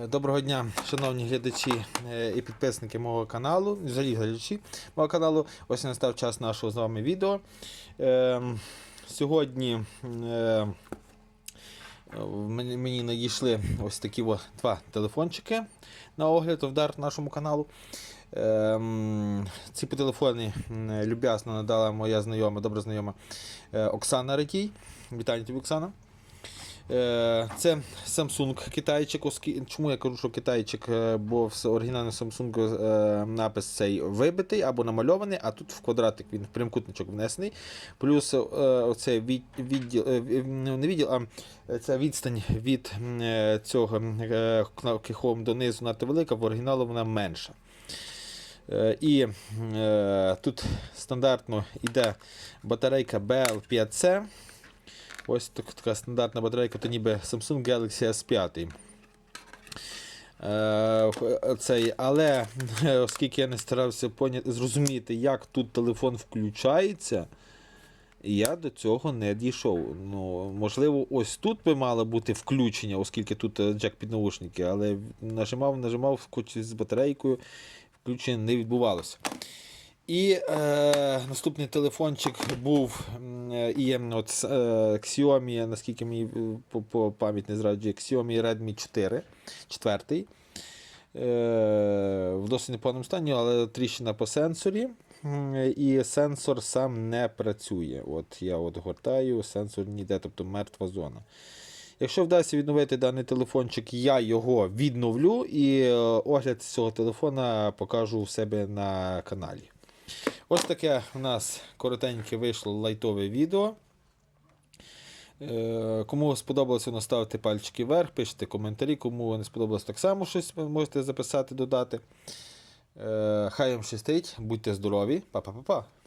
Е, Доброго дня, шановні глядачі е, і підписники мого каналу, взагалі глядачі мого каналу. Ось настав час нашого з вами відео. Е, Сьогодні е, мені, надійшли ось такі о, два телефончики на огляд в нашому каналу. Ем, Ці по телефони люб'язно надала моя знайома, добра знайома Оксана Ретій. Вітаю тобі, Оксана. Е, Це Samsung китайчик. Чому я кажу, що китайчик? Е, Бо в оригінальному Samsung е, напис цей вибитий або намальований, а тут в квадратик він в прямокутничок внесений. Плюс е, оцей відділ, ві- ну, не відділ, а ця відстань від цього кнопки Home донизу надто велика, в оригіналу вона менша. І тут стандартно йде батарейка BL5C. Ось так- така стандартна батарейка, то ніби Samsung Galaxy S5. Е, цей, але е, оскільки я не старався поняти, зрозуміти, як тут телефон включається, я до цього не дійшов. Ну, можливо, ось тут би мало бути включення, оскільки тут е, джек під наушники, але нажимав, нажимав хоч з батарейкою, включення не відбувалося. І е, наступний телефончик був м, е, от, е, Xiaomi, наскільки мені е, по, по пам'ять не зраджує, Xiaomi Redmi 4, 4 е, в досить непоганому стані, але тріщина по сенсорі. І сенсор сам не працює. От Я от гортаю, сенсор ніде, тобто мертва зона. Якщо вдасться відновити даний телефончик, я його відновлю і е, огляд цього телефона покажу у себе на каналі. Ось таке у нас коротеньке вийшло лайтове відео. Е, Кому сподобалося, воно ставте пальчики вверх, пишіть коментарі. Кому не сподобалось так само щось, можете записати, додати. Е, Хай вам щастить, будьте здорові. Па-па-па-па.